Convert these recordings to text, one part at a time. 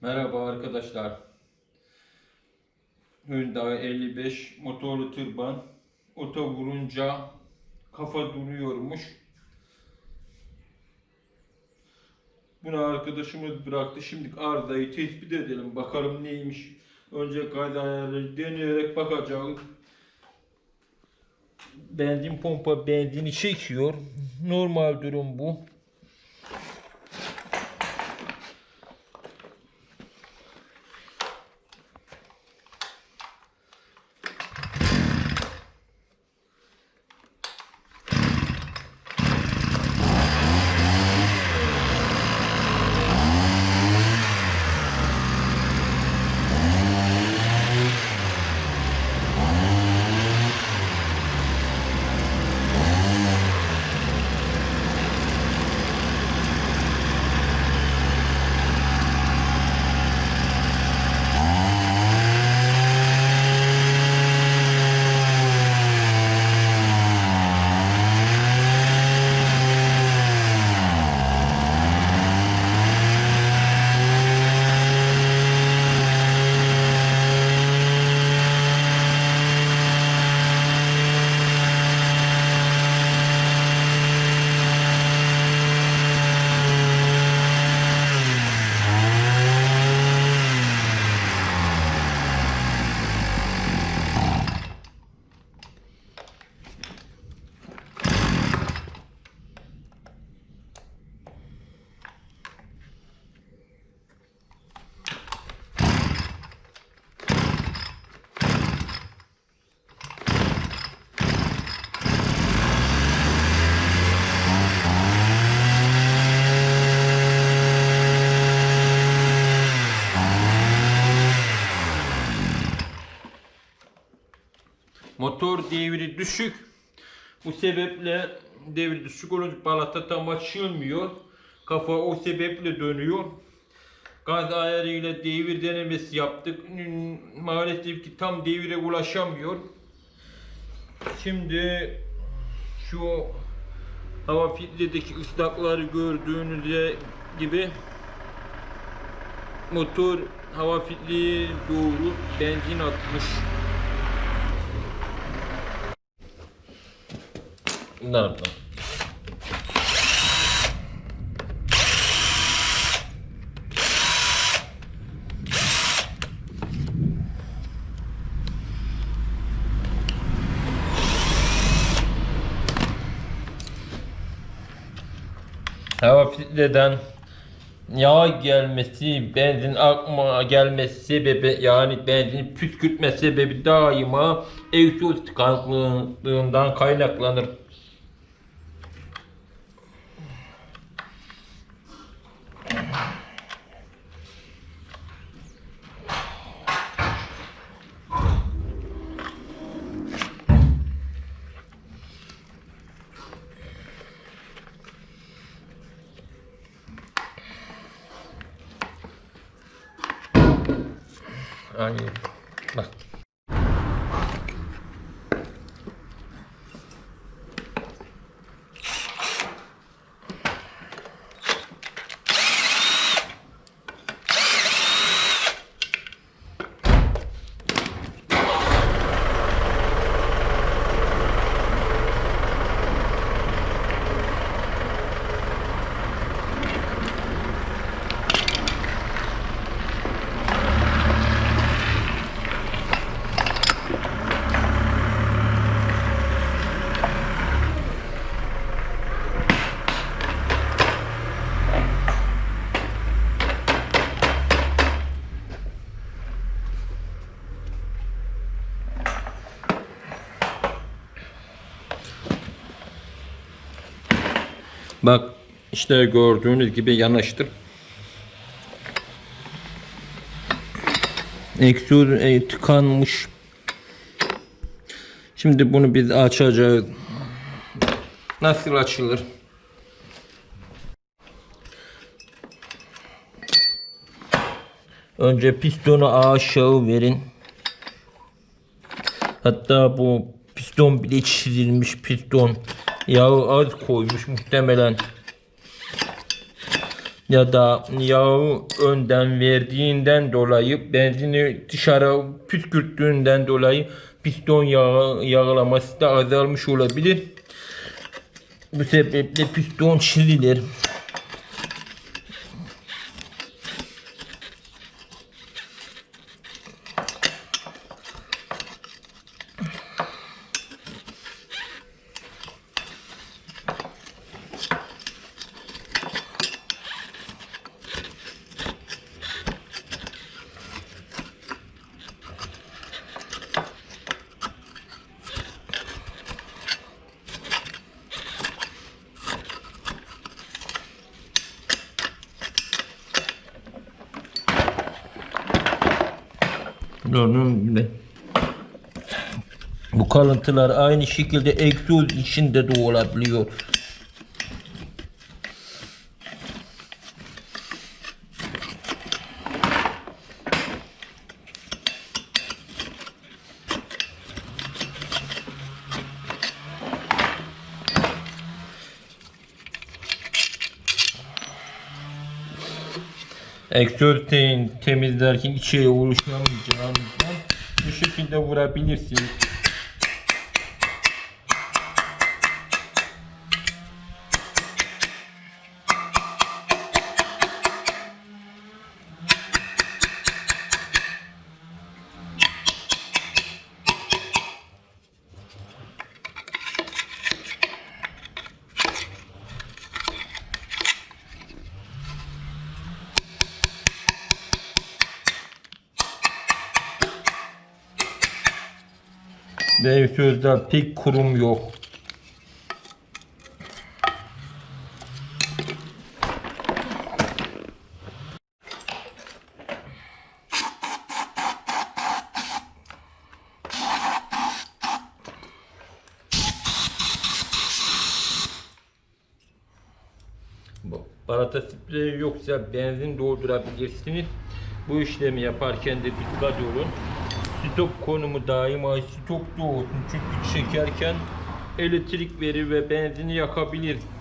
Merhaba arkadaşlar. Hyundai 55 motorlu tırban. Ota vurunca kafa duruyormuş. Bunu arkadaşımız bıraktı. Şimdi arızayı tespit edelim. Bakalım neymiş. Önce kayda ayarları deneyerek bakacağız. Benzin pompa benzini çekiyor. Normal durum bu. Motor devri düşük. Bu sebeple devri düşük olunca balata tam açılmıyor. Kafa o sebeple dönüyor. Gaz ayarıyla devir denemesi yaptık. Maalesef ki tam devire ulaşamıyor. Şimdi şu hava filtredeki ıslakları gördüğünüz gibi motor hava filtreye doğru benzin atmış. Ne yaptım? Hava filtreden yağ gelmesi, benzin akma gelmesi sebebi yani benzin püskürtme sebebi daima egzoz tıkanıklığından kaynaklanır. Aynen. Bak. Bak işte gördüğünüz gibi yanaştır. Egzoz e, tıkanmış. Şimdi bunu biz açacağız. Nasıl açılır? Önce pistonu aşağı verin. Hatta bu piston bile çizilmiş piston. Yağı az koymuş muhtemelen. ya da yağı önden verdiğinden dolayı benzini dışarı püskürttüğünden dolayı piston yağı, yağlaması da azalmış olabilir. Bu sebeple piston çizilir. Gördüğünüz gibi. Bu kalıntılar aynı şekilde egzoz içinde de olabiliyor. Te- temizlerken içeri oluşamayacağınızdan bu şekilde vurabilirsiniz. Ve egzozda pek kurum yok. Bu Balata spreyi yoksa benzin doldurabilirsiniz. Bu işlemi yaparken de dikkat olun. Stop konumu daima stopta olsun. Çünkü çekerken elektrik verir ve benzini yakabilir.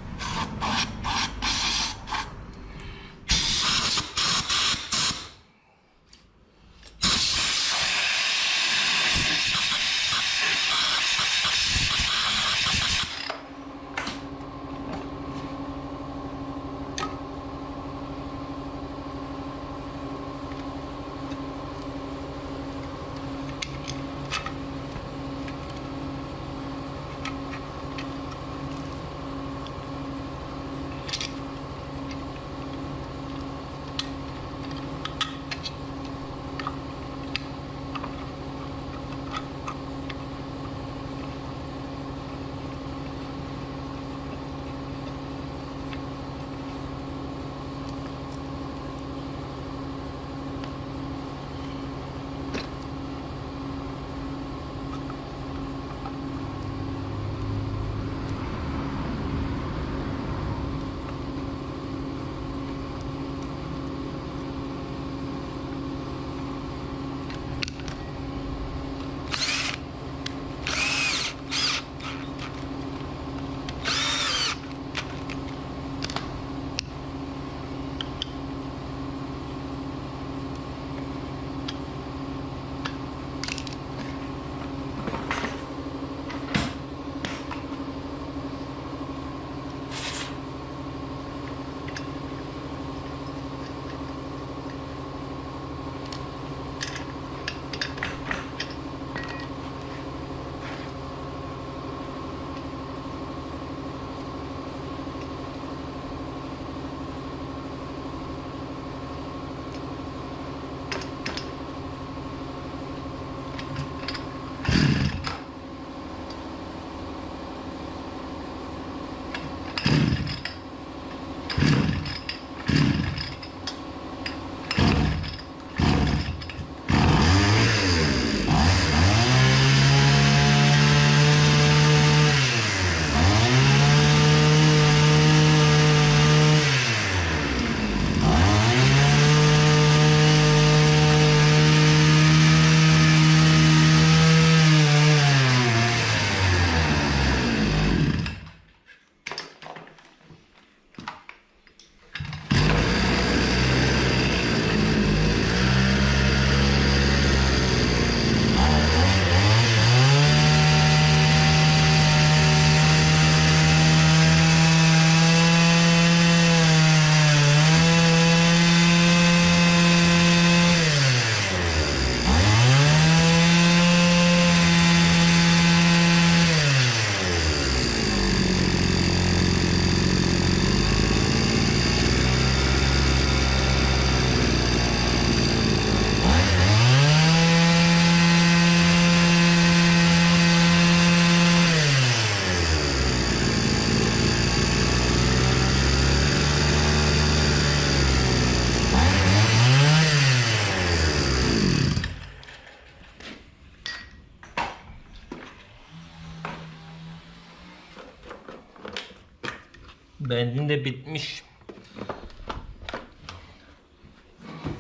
Benzin de bitmiş.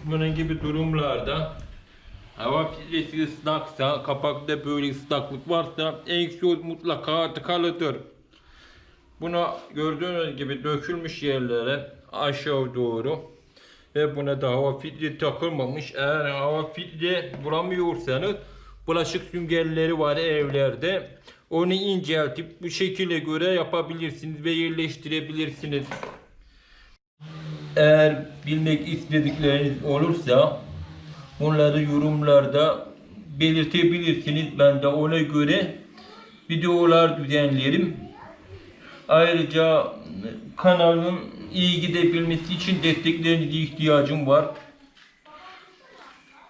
Bunun gibi durumlarda hava filtresi ıslaksa, kapakta böyle ıslaklık varsa egzoz mutlaka tıkalıdır. Buna gördüğünüz gibi dökülmüş yerlere aşağı doğru ve buna da hava filtre takılmamış. Eğer hava filtre bulamıyorsanız bulaşık süngerleri var evlerde. Onu inceltip bu şekile göre yapabilirsiniz ve yerleştirebilirsiniz. Eğer bilmek istedikleriniz olursa bunları yorumlarda belirtebilirsiniz. Ben de ona göre videolar düzenlerim. Ayrıca kanalın iyi gidebilmesi için desteklerinize ihtiyacım var.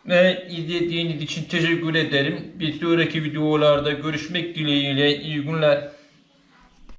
Ve izlediğiniz için teşekkür ederim. Bir sonraki videolarda görüşmek dileğiyle iyi günler.